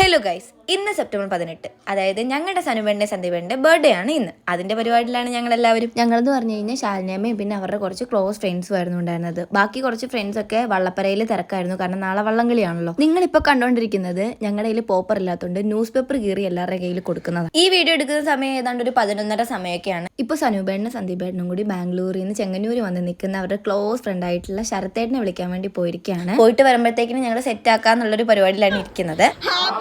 Hello guys ഇന്ന് September പതിനെട്ട്. അതായത് ഞങ്ങളുടെ സനുവേണ്ട സന്ദീപന്റെ ബർത്ത്ഡേ ആണ് ഇന്ന്. അതിന്റെ പരിപാടിയിലാണ് ഞങ്ങൾ എല്ലാവരും ഞങ്ങളെന്ന് പറഞ്ഞു കഴിഞ്ഞാൽ ശാലിനിയമ്മയും പിന്നെ അവരുടെ കുറച്ച് ക്ലോസ് ഫ്രണ്ട്സും ആയിരുന്നു ഉണ്ടായിരുന്നത്. ബാക്കി കുറച്ച് ഫ്രണ്ട്സ് ഒക്കെ വള്ളപ്പരയിൽ തിരക്കായിരുന്നു. കാരണം നാളെ വള്ളംകളിയാണല്ലോ. നിങ്ങളിപ്പോൾ കണ്ടുകൊണ്ടിരിക്കുന്നത് ഞങ്ങളുടെ കയ്യിൽ പോപ്പർ ഇല്ലാത്തതുകൊണ്ട് ന്യൂസ് പേപ്പർ കീറി എല്ലാവരുടെ കയ്യിൽ കൊടുക്കുന്നത്. ഈ വീഡിയോ എടുക്കുന്ന സമയം ഏതാണ്ട് ഒരു പതിനൊന്നര സമയമൊക്കെയാണ്. ഇപ്പോൾ സനുബേണ്ണ സന്ദീപേട്ടനും കൂടി ബാംഗ്ലൂരിൽ നിന്ന് ചെങ്ങന്നൂര് വന്ന് നിൽക്കുന്ന അവരുടെ ക്ലോസ് ഫ്രണ്ട് ആയിട്ടുള്ള ശരത്തേട്ടനെ വിളിക്കാൻ വേണ്ടി പോയിരിക്കുകയാണ്. പോയിട്ട് വരുമ്പോഴത്തേക്കിനും ഞങ്ങൾ സെറ്റ് ആക്കാന്നുള്ളൊരു പരിപാടിയിലാണ് ഇരിക്കുന്നത്.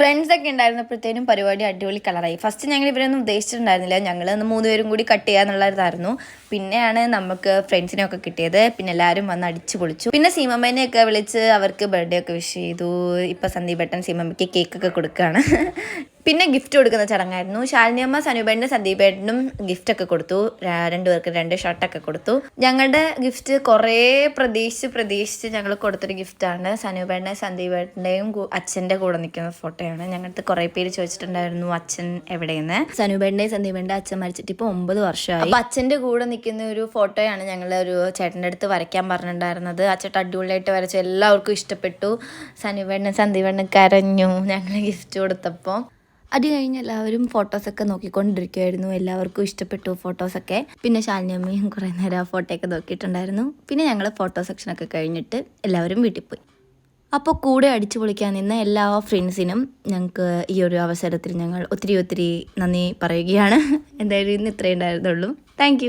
ഫ്രണ്ട്സ് ഒക്കെ ഉണ്ടായിരുന്നപ്പോഴത്തേനും പരിപാടി അടിപൊളി കളറായി ഫസ്റ്റ് ഞങ്ങൾ ഇവരൊന്നും ഉദ്ദേശിച്ചിട്ടുണ്ടായിരുന്നില്ല. ഞങ്ങൾ മൂന്ന് പേരും കൂടി കട്ട് ചെയ്യാന്നുള്ളതായിരുന്നു പിന്നെയാണ് നമുക്ക് ഫ്രണ്ട്സിനെ ഒക്കെ കിട്ടിയത്. പിന്നെ എല്ലാവരും വന്ന് അടിച്ചു പൊളിച്ചു. പിന്നെ സീമമ്മേനെ ഒക്കെ വിളിച്ച് അവർക്ക് ബർത്ത്ഡേ ഒക്കെ വിഷ് ചെയ്തു. ഇപ്പം സന്ദീപ് ഭട്ടൻ സീമമ്മയ്ക്ക് കേക്കൊക്കെ കൊടുക്കുകയാണ് പിന്നെ ഗിഫ്റ്റ് കൊടുക്കുന്ന ചടങ്ങായിരുന്നു. ശാലിനിയമ്മ സനുബേടിനും സന്ദീപേട്ടനും ഗിഫ്റ്റ് ഒക്കെ കൊടുത്തു. രണ്ടുപേർക്ക് രണ്ട് ഷർട്ടൊക്കെ കൊടുത്തു. ഞങ്ങളുടെ ഗിഫ്റ്റ് കുറേ പ്രതീക്ഷിച്ച് പ്രതീക്ഷിച്ച് ഞങ്ങൾ കൊടുത്തൊരു ഗിഫ്റ്റാണ് സനുബേടിനെ സന്ദീപേട്ടന്റെയും അച്ഛന്റെ കൂടെ നിൽക്കുന്ന ഫോട്ടോയാണ് ഞങ്ങളുടെ കുറേ പേര് ചോദിച്ചിട്ടുണ്ടായിരുന്നു അച്ഛൻ എവിടെയെന്ന്? സനുപേട്ടന്റെയും സന്ദീപേട്ടന്റെ അച്ഛൻ മരിച്ചിട്ട് ഇപ്പോൾ ഒമ്പത് വർഷമായി. അപ്പോൾ അച്ഛന്റെ കൂടെ നിൽക്കുന്ന ഒരു ഫോട്ടോയാണ് ഞങ്ങൾ ഒരു ചേട്ടന്റെ അടുത്ത് വരയ്ക്കാൻ പറഞ്ഞിട്ടുണ്ടായിരുന്നത്. ചേട്ടൻ അടിപൊളിയായിട്ട് വരച്ചു. എല്ലാവർക്കും ഇഷ്ടപ്പെട്ടു. സനുപേട്ടനും സന്ദീപേട്ടനും കരഞ്ഞു ഞങ്ങൾ ഗിഫ്റ്റ് കൊടുത്തപ്പോൾ അത് കഴിഞ്ഞ് എല്ലാവരും ഫോട്ടോസൊക്കെ നോക്കിക്കൊണ്ടിരിക്കുമായിരുന്നു എല്ലാവർക്കും ഇഷ്ടപ്പെട്ടു ഫോട്ടോസൊക്കെ പിന്നെ ശാലിനി അമ്മയും കുറേ നേരം ആ ഫോട്ടോയൊക്കെ നോക്കിയിട്ടുണ്ടായിരുന്നു. പിന്നെ ഞങ്ങൾ ഫോട്ടോ സെക്ഷനൊക്കെ കഴിഞ്ഞിട്ട് എല്ലാവരും വീട്ടിൽ പോയി. അപ്പോൾ കൂടെ അടിച്ചു പൊളിക്കാൻ നിന്ന എല്ലാ ഫ്രണ്ട്സിനും ഞങ്ങൾക്ക് ഈ ഒരു അവസരത്തിൽ ഞങ്ങൾ ഒത്തിരി ഒത്തിരി നന്ദി പറയുകയാണ്. എന്തായാലും ഇന്ന് ഇത്രയേ ഉണ്ടായിരുന്നുള്ളൂ. താങ്ക്